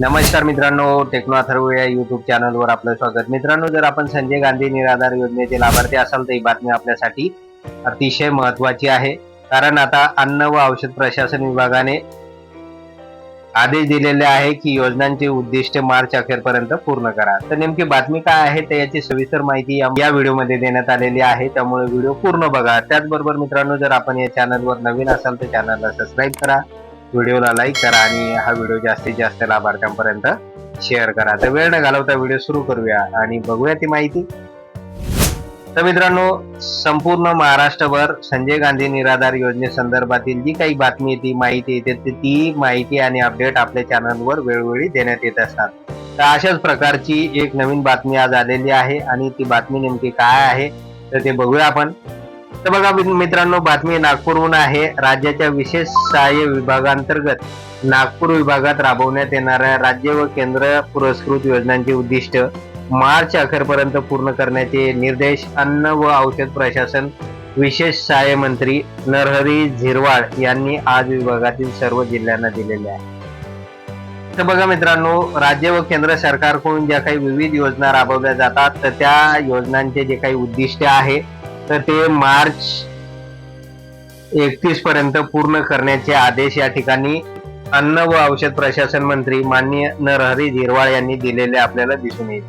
नमस्कार मित्रांनो टेक्नो अथर्व या युट्यूब चॅनलवर आपलं स्वागत. मित्रांनो जर आपण संजय गांधी निराधार योजनेचे लाभार्थी असाल तर ही बातमी आपल्यासाठी अतिशय महत्वाची आहे. कारण आता अन्न व औषध प्रशासन विभागाने आदेश दिलेले आहे की योजनांचे उद्दिष्ट मार्च अखेरपर्यंत पूर्ण करा. तर नेमकी बातमी काय आहे तर याची सविस्तर माहिती या- या व्हिडिओमध्ये देण्यात आलेली आहे. त्यामुळे व्हिडिओ पूर्ण बघा. त्याचबरोबर मित्रांनो जर आपण या चॅनलवर नवीन असाल तर चॅनलला सबस्क्राईब करा. व्हिडिओला लाईक करा आणि हा व्हिडिओ जास्तीत जास्त लाभार्थ्यांपर्यंत शेअर करा. तर वेळ न घालवता व्हिडिओ सुरू करूया आणि बघूया ती माहिती. तर मित्रांनो संपूर्ण महाराष्ट्रभर संजय गांधी निराधार योजनेसंदर्भातील जी काही बातमी ती माहिती येते ती- ती माहिती आणि अपडेट आपल्या चॅनलवर वेळोवेळी देण्यात येत असतात. तर अशाच प्रकारची एक नवीन बातमी आज आलेली आहे आणि ती बातमी नेमकी काय आहे तर ते बघूया आपण. तर बघा मित्रांनो बातमी नागपूरहून आहे. राज्याच्या विशेष सहाय्य विभागांतर्गत नागपूर विभागात राबवण्यात येणाऱ्या राज्य व केंद्र पुरस्कृत योजनांचे उद्दिष्ट मार्च अखेरपर्यंत पूर्ण करण्याचे निर्देश अन्न व औषध प्रशासन विशेष सहाय्य मंत्री नरहरी झिरवाळ यांनी आज विभागातील सर्व जिल्ह्यांना दिलेले आहे. तर बघा मित्रांनो राज्य व केंद्र सरकारकडून ज्या काही विविध योजना राबवल्या जातात तर त्या योजनांचे जे काही उद्दिष्ट आहे तर ते मार्च एकतीस पर्यंत पूर्ण करण्याचे आदेश या ठिकाणी अन्न व औषध प्रशासन मंत्री माननीय नरहरी झिरवाळ यांनी दिलेले आपल्याला दिसून येईल.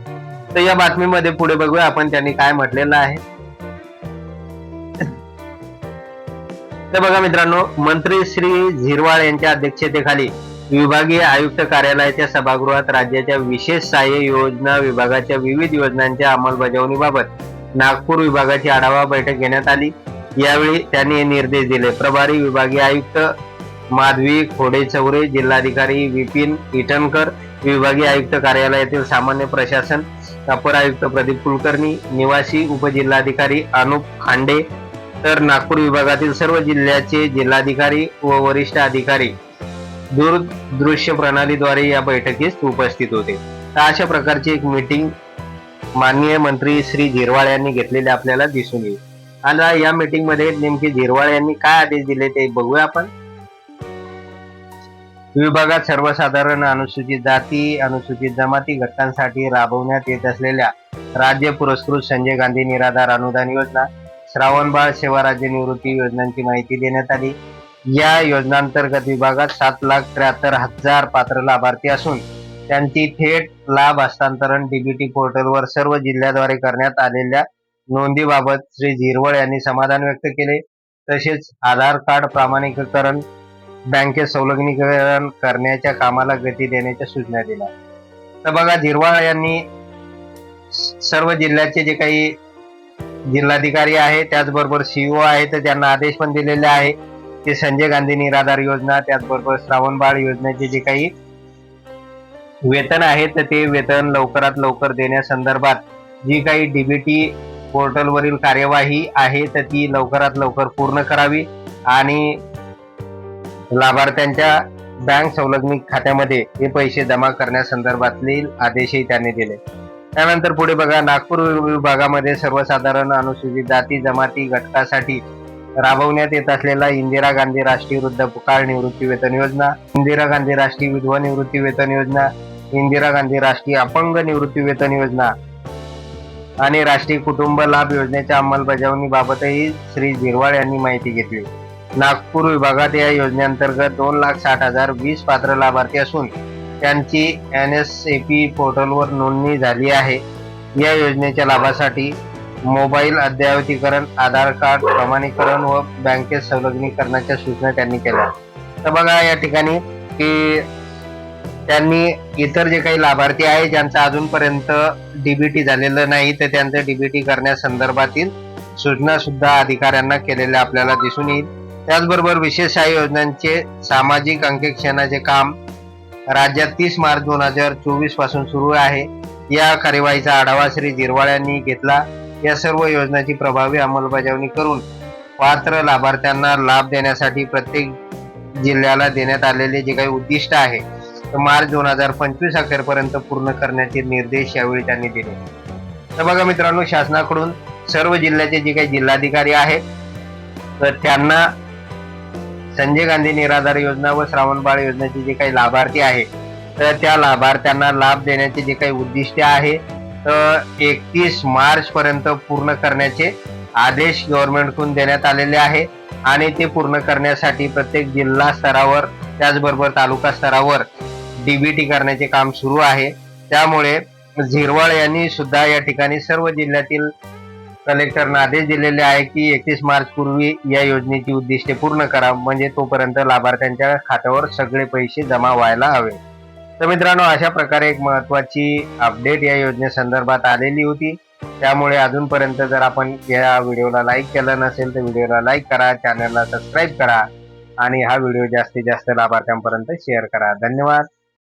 तर या बातमीमध्ये पुढे बघूया आपण त्यांनी काय म्हटलेलं आहे. तर बघा मित्रांनो मंत्री श्री झिरवाळ यांच्या अध्यक्षतेखाली विभागीय आयुक्त कार्यालयाच्या सभागृहात राज्याच्या विशेष सहाय्य योजना विभागाच्या विविध योजनांच्या अंमलबजावणीबाबत नागपूर विभागाची आढावा बैठक घेण्यात आली. यावेळी त्यांनी हे निर्देश दिले. प्रभारी विभागीय आयुक्त माधवी खोडे चौरे जिल्हाधिकारी विपिन इटनकर विभागीय आयुक्त कार्यालयातील सामान्य प्रशासन अपर आयुक्त प्रदीप कुलकर्णी निवासी उपजिल्हाधिकारी अनुप खांडे तर नागपूर विभागातील सर्व जिल्ह्याचे जिल्हाधिकारी व वरिष्ठ अधिकारी दूरदृश्य प्रणालीद्वारे या बैठकीस उपस्थित होते. तर अशा प्रकारची एक मीटिंग माननीय मंत्री श्री झिरवाळ यांनी घेतलेले आपल्याला दिसून येईल. आणि या मीटिंगमध्ये नेमके झिरवाळ यांनी काय आदेश दिले ते बघूया आपण. विभागात सर्वसाधारण अनुसूचित जाती अनुसूचित जमाती घटकांसाठी राबवण्यात येत असलेल्या राज्य पुरस्कृत संजय गांधी निराधार अनुदान योजना श्रावणबाळ सेवा राज्य निवृत्ती योजनांची माहिती देण्यात आली. या योजनांतर्गत विभागात सात लाख त्र्याहत्तर हजार पात्र लाभार्थी असून त्यांची थेट लाभ हस्तांतरण डीबीटी पोर्टलवर सर्व जिल्ह्याद्वारे करण्यात आलेल्या नोंदीबाबत श्री झिरवळ यांनी समाधान व्यक्त केले. तसेच आधार कार्ड प्रामाणिकरण बँकेत संलग्नीकरण करण्याच्या कामाला गती देण्याच्या सूचना दिल्या. तर बघा झिरवाळ यांनी सर्व जिल्ह्याचे जे काही जिल्हाधिकारी आहे त्याचबरोबर सीईओ आहे तर त्यांना आदेश पण दिलेले आहे. की संजय गांधी निराधार योजना त्याचबरोबर श्रावण बाळ योजनेचे जे काही वेतन आहे तर ते वेतन लवकरात लवकर देण्यासंदर्भात जी काही डीबीटी पोर्टलवरील कार्यवाही आहे तर ती लवकरात लवकर पूर्ण करावी आणि लाभार्थ्यांच्या बँक संलग्नित खात्यामध्ये हे पैसे जमा करण्यासंदर्भातले आदेशही त्यांनी दिले. त्यानंतर पुढे बघा नागपूर विभागामध्ये सर्वसाधारण अनुसूचित जाती जमाती घटकासाठी राबवण्यात येत असलेला इंदिरा गांधी राष्ट्रीय वृद्ध काळ निवृत्ती वेतन योजना इंदिरा गांधी राष्ट्रीय विधवा निवृत्ती वेतन योजना इंदिरा गांधी राष्ट्रीय अपंग निवृत्ती वेतन योजना आणि राष्ट्रीय कुटुंब लाभ योजनेच्या अंमलबजावणीबाबतही श्री झिरवाळ यांनी माहिती घेतली. नागपूर विभागात या योजनेअंतर्गत दोन लाख साठ हजार वीस पात्र लाभार्थी असून त्यांची एन एस ए पी पोर्टलवर नोंदणी झाली आहे. या योजनेच्या लाभासाठी मोबाईल अद्ययावतीकरण आधार कार्ड प्रमाणीकरण व बँकेत संलग्नीकरणाच्या सूचना त्यांनी केल्या. तर बघा या ठिकाणी की त्यांनी इतर जे काही लाभार्थी आहे ज्यांचं अजूनपर्यंत डीबीटी झालेलं नाही तर त्यांचं डीबीटी करण्यासंदर्भातील सूचना सुद्धा अधिकाऱ्यांना केलेल्या आपल्याला दिसून येईल. त्याचबरोबर विशेष सहाय्य योजनांचे सामाजिक अंकेक्षणाचे काम राज्यात तीस मार्च दोन हजार चोवीसपासून सुरू आहे. या कार्यवाहीचा आढावा श्री जिरवाळ्यांनी घेतला. या सर्व योजनांची प्रभावी अंमलबजावणी करून पात्र लाभार्थ्यांना लाभ देण्यासाठी प्रत्येक जिल्ह्याला देण्यात आलेले जे काही उद्दिष्ट आहे मार्च दोन हजार पंचवीस अखेरपर्यंत पूर्ण करण्याचे निर्देश यावेळी त्यांनी दिले. तर बघा मित्रांनो शासनाकडून सर्व जिल्ह्याचे जे काही जिल्हाधिकारी आहेत तर त्यांना संजय गांधी निराधार योजना व श्रावण बाळ योजनेचे जे काही लाभार्थी आहे तर त्या लाभार्थ्यांना लाभ देण्याचे जे काही उद्दिष्ट आहे तर एकतीस मार्च पर्यंत पूर्ण करण्याचे आदेश गव्हर्नमेंटकडून देण्यात आलेले आहे आणि ते पूर्ण करण्यासाठी प्रत्येक जिल्हा स्तरावर त्याचबरोबर तालुका स्तरावर डीबीटी करण्याचे काम सुरू आहे. त्यामुळे झिरवाळ यांनी सुद्धा या ठिकाणी सर्व जिल्ह्यातील कलेक्टरना आदेश दिलेले आहे की एकतीस मार्च पूर्वी या योजनेची उद्दिष्टे पूर्ण करा. म्हणजे तोपर्यंत लाभार्थ्यांच्या खात्यावर सगळे पैसे जमा व्हायला हवे. तर मित्रांनो अशा प्रकारे एक महत्वाची अपडेट या योजनेसंदर्भात आलेली होती. त्यामुळे अजूनपर्यंत जर आपण या व्हिडिओला लाईक केलं नसेल तर व्हिडिओला लाईक करा चॅनलला सबस्क्राईब करा आणि हा व्हिडिओ जास्तीत जास्त लाभार्थ्यांपर्यंत शेअर करा. धन्यवाद.